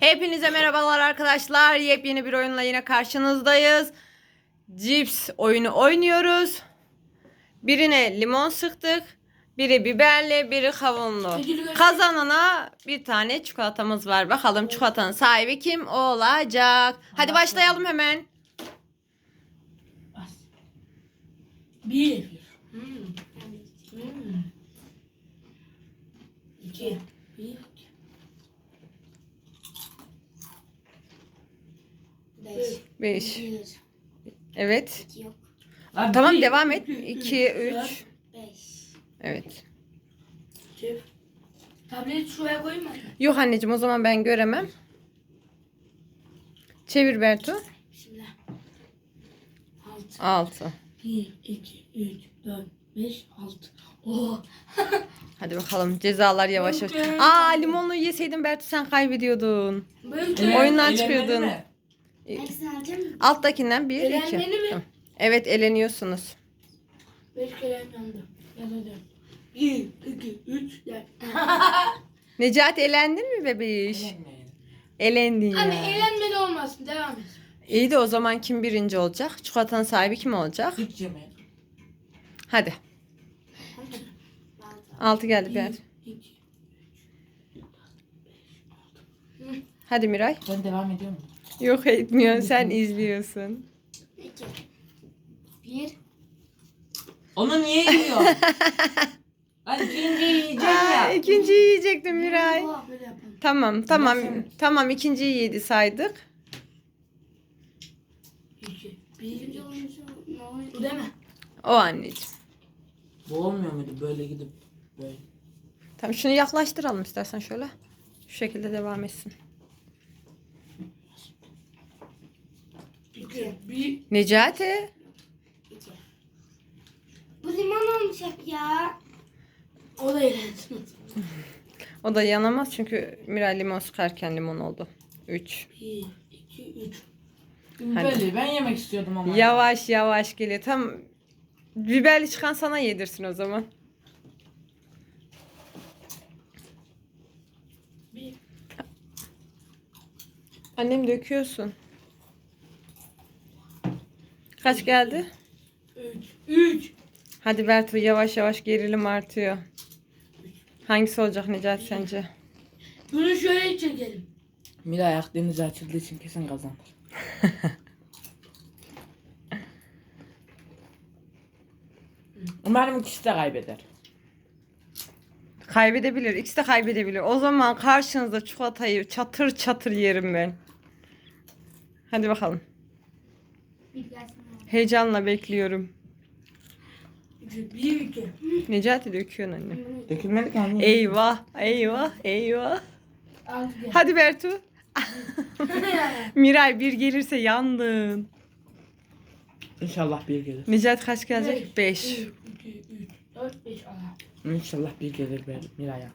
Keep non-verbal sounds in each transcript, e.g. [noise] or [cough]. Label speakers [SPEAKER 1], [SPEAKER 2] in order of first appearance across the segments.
[SPEAKER 1] Hepinize merhabalar arkadaşlar. Yepyeni bir oyunla yine karşınızdayız. Cips oyunu oynuyoruz. Birine limon sıktık. Biri biberli, biri kavunlu. Kazanana bir tane çikolatamız var. Bakalım çikolatanın sahibi kim olacak? Hadi başlayalım hemen.
[SPEAKER 2] Bir. Hmm. Hmm. İki. Bir. iki.
[SPEAKER 3] Beş.
[SPEAKER 1] 5.
[SPEAKER 3] Bir.
[SPEAKER 1] Evet.
[SPEAKER 3] iki Yok.
[SPEAKER 2] Abi,
[SPEAKER 1] Tamam
[SPEAKER 2] bir,
[SPEAKER 1] devam et.
[SPEAKER 2] iki,
[SPEAKER 1] 2
[SPEAKER 2] dört,
[SPEAKER 1] 3.
[SPEAKER 3] Beş.
[SPEAKER 1] Evet.
[SPEAKER 2] Tableti şuraya mı?
[SPEAKER 1] Yok anneciğim o zaman ben göremem. Çevir Bertu.
[SPEAKER 3] Şimdi.
[SPEAKER 2] Altı.
[SPEAKER 1] 6.
[SPEAKER 2] Bir, iki, üç, dört, beş, altı. Oo. [laughs]
[SPEAKER 1] Hadi bakalım cezalar yavaş yavaş. Aa limonlu yeseydin Bertu sen kaybediyordun.
[SPEAKER 2] Böyle
[SPEAKER 1] Oyundan çıkıyordun.
[SPEAKER 3] Hangisini alacağım?
[SPEAKER 1] Alttakinden bir, iki.
[SPEAKER 2] Elenmeli mi?
[SPEAKER 1] Evet eleniyorsunuz.
[SPEAKER 2] Ya da dört. Bir, iki, üç, dört. [laughs]
[SPEAKER 1] Necati elendin mi bebeğiş? Elendin ya.
[SPEAKER 2] Anne eğlenmeli olmasın. Devam et.
[SPEAKER 1] İyi de o zaman kim birinci olacak? Çikolatanın sahibi kim olacak?
[SPEAKER 4] Hiç yemedim.
[SPEAKER 1] Hadi.
[SPEAKER 3] Altı.
[SPEAKER 1] Geldi
[SPEAKER 2] Bir, iki.
[SPEAKER 1] Hadi Miray.
[SPEAKER 4] Ben devam ediyorum.
[SPEAKER 1] Yok etmiyorsun sen izliyorsun.
[SPEAKER 3] İki. Bir.
[SPEAKER 4] Onu niye yiyor? [laughs] Hadi ikinciyi yiyecek
[SPEAKER 1] Aa,
[SPEAKER 4] ya.
[SPEAKER 1] ikinciyi yiyecektim Miray.
[SPEAKER 2] Böyle yapalım.
[SPEAKER 1] Tamam tamam
[SPEAKER 4] Nasıl?
[SPEAKER 1] tamam ikinciyi yedi saydık.
[SPEAKER 2] İki.
[SPEAKER 3] Birinci
[SPEAKER 2] Bir,
[SPEAKER 3] ne?
[SPEAKER 2] Bu değil mi?
[SPEAKER 1] O anneciğim.
[SPEAKER 4] Bu olmuyor muydu böyle gidip böyle?
[SPEAKER 1] Tamam şunu yaklaştıralım istersen şöyle. Şu şekilde devam etsin.
[SPEAKER 2] İki. Bir.
[SPEAKER 1] Necati.
[SPEAKER 3] İki. Bu limon hep ya.
[SPEAKER 2] O da eğlensin.
[SPEAKER 1] O da yanamaz çünkü Miray limon sıkarken limon oldu. 3.
[SPEAKER 2] Bir, iki, üç.
[SPEAKER 1] Hadi.
[SPEAKER 4] Böyle ben yemek istiyordum ama.
[SPEAKER 1] Yavaş yavaş geliyor. Tam biberli çıkan sana yedirsin o zaman.
[SPEAKER 2] Bir.
[SPEAKER 1] Annem döküyorsun. Kaç geldi?
[SPEAKER 2] Üç. Üç.
[SPEAKER 1] Hadi Bertu yavaş yavaş gerilim artıyor. Hangisi olacak Necati sence?
[SPEAKER 2] Bunu şöyle çekelim.
[SPEAKER 4] Miray Akdeniz açıldığı için kesin kazanır. [laughs] Umarım ikisi de kaybeder.
[SPEAKER 1] Kaybedebilir. İkisi de kaybedebilir. O zaman karşınızda çikolatayı çatır çatır yerim ben. Hadi bakalım.
[SPEAKER 3] Bir gelsin.
[SPEAKER 1] Heyecanla bekliyorum.
[SPEAKER 2] Bir, iki.
[SPEAKER 1] Necati döküyorsun anne.
[SPEAKER 4] Dökülmedi ki anne.
[SPEAKER 1] Eyvah, eyvah, eyvah. Hadi Bertu. [laughs] Miray bir gelirse yandın.
[SPEAKER 4] İnşallah bir gelir.
[SPEAKER 1] Necati kaç gelecek? 5.
[SPEAKER 2] Bir, iki, üç, dört, beş. Aha.
[SPEAKER 4] İnşallah bir gelir ben Miray'a.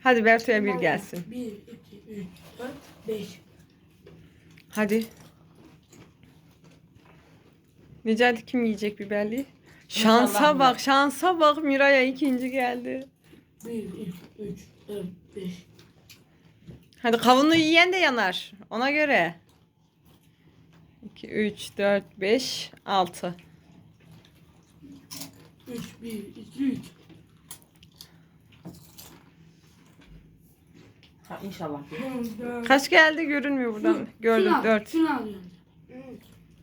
[SPEAKER 1] Hadi Bertu'ya bir gelsin.
[SPEAKER 2] Bir, iki, üç, dört, beş.
[SPEAKER 1] Hadi. Necati kim yiyecek biberliği? Şansa bak, şansa bak Miray'a ikinci geldi.
[SPEAKER 2] Bir, iki, üç, dört, beş.
[SPEAKER 1] Hadi kavunu yiyen de yanar. Ona göre. 2, 3, 4, 5, 6.
[SPEAKER 2] Üç, bir, iki, üç.
[SPEAKER 4] Ha inşallah.
[SPEAKER 1] Kaç geldi görünmüyor buradan. Gördüm
[SPEAKER 2] Şunu al,
[SPEAKER 1] 4.
[SPEAKER 2] Şunu alıyorum.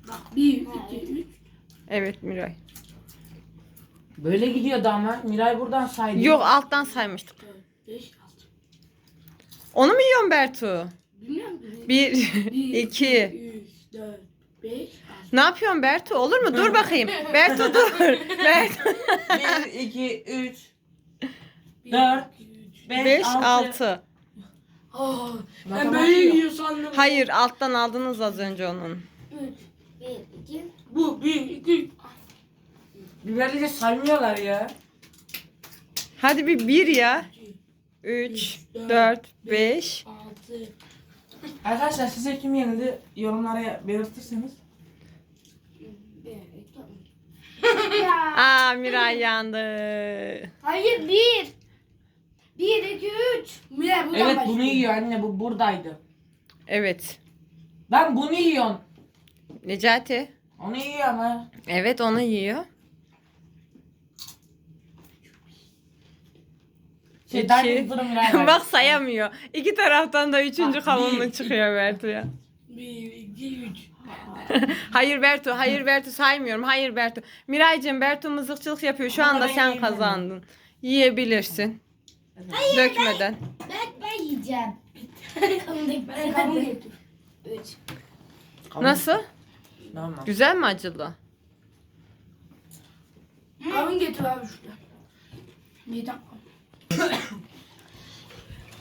[SPEAKER 2] Bak bir, iki, üç.
[SPEAKER 1] Evet Miray.
[SPEAKER 4] Böyle gidiyordu ama Miray buradan saydı.
[SPEAKER 1] Yok alttan saymıştık.
[SPEAKER 2] Dört, beş, altı.
[SPEAKER 1] Onu mu yiyorsun Bertu?
[SPEAKER 2] Bilmiyorum.
[SPEAKER 1] 1,
[SPEAKER 2] Bir,
[SPEAKER 1] 2. [laughs]
[SPEAKER 2] üç, dört, beş, altı.
[SPEAKER 1] Ne yapıyorsun Bertu? Olur mu? Dur bakayım. [laughs] Bertu dur. Bertu.
[SPEAKER 4] 1, 2, 3,
[SPEAKER 2] Bir,
[SPEAKER 4] Dört,
[SPEAKER 2] iki, üç.
[SPEAKER 4] 5,
[SPEAKER 1] 5,
[SPEAKER 4] 6.
[SPEAKER 1] 6.
[SPEAKER 2] Aa, ben böyle yiyor sandım.
[SPEAKER 1] Hayır alttan aldınız az önce onun.
[SPEAKER 3] Üç. Bir. iki.
[SPEAKER 2] Bu bir, iki.
[SPEAKER 4] Biberleri saymıyorlar ya.
[SPEAKER 1] Hadi bir 1 ya.
[SPEAKER 2] iki,
[SPEAKER 1] 3, 4, 5.
[SPEAKER 2] altı.
[SPEAKER 4] Arkadaşlar size kim yenildi yorumlara belirtirseniz.
[SPEAKER 3] Bir. iki. ya.
[SPEAKER 1] Aa Miray yandı.
[SPEAKER 3] Hayır bir. Bir, iki, üç.
[SPEAKER 2] Mira buradan
[SPEAKER 4] Evet
[SPEAKER 2] başlıyor.
[SPEAKER 4] bunu yiyor anne bu buradaydı.
[SPEAKER 1] Evet.
[SPEAKER 4] Ben bunu yiyorum.
[SPEAKER 1] Necati.
[SPEAKER 4] Onu yiyorum ha.
[SPEAKER 1] Evet onu yiyor.
[SPEAKER 4] Şey,
[SPEAKER 1] İki. [laughs] Bak sayamıyor. İki taraftan da üçüncü
[SPEAKER 4] Bak,
[SPEAKER 1] kavunlu çıkıyor Bertu'ya.
[SPEAKER 2] Bir, iki, üç. [laughs]
[SPEAKER 1] Hayır Bertu, hayır Bertu saymıyorum. Hayır Bertu. Miraycığım Bertu mızıkçılık yapıyor. Şu
[SPEAKER 4] Ama
[SPEAKER 1] anda sen kazandın. Yiyebilirsin. Dökmeden.
[SPEAKER 3] Ben, ben yiyeceğim. [laughs]
[SPEAKER 2] Ben getir.
[SPEAKER 3] Üç.
[SPEAKER 1] Nasıl?
[SPEAKER 4] Normal.
[SPEAKER 1] Güzel mi acılı?
[SPEAKER 2] Kavun getir abi şurada. Bir dakika.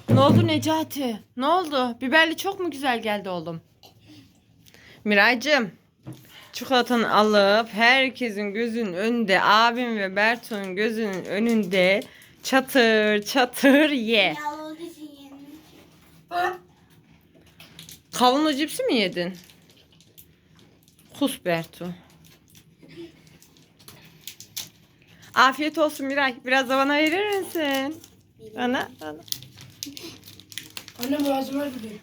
[SPEAKER 1] Ne oldu Necati? Ne oldu? Biberli çok mu güzel geldi oğlum? Miraycığım. Çikolatanı alıp herkesin gözünün önünde, abim ve Bertu'nun gözünün önünde çatır çatır ye. Kavunlu cipsi mi yedin? Kus Bertu. Afiyet olsun Miray. Biraz da bana verir misin? Bana, bana.
[SPEAKER 2] Anne boğazıma gidiyor.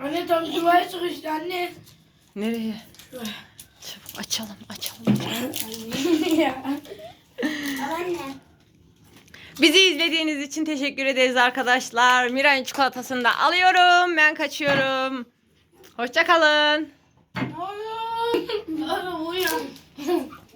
[SPEAKER 2] Anne tam duvara sıkıştı anne.
[SPEAKER 1] Nereye? Çabuk açalım, açalım.
[SPEAKER 3] Anne.
[SPEAKER 1] Bizi izlediğiniz için teşekkür ederiz arkadaşlar. Miray'ın çikolatasını da alıyorum. Ben kaçıyorum. Hoşça kalın.
[SPEAKER 2] Oğlum. Oğlum uyan.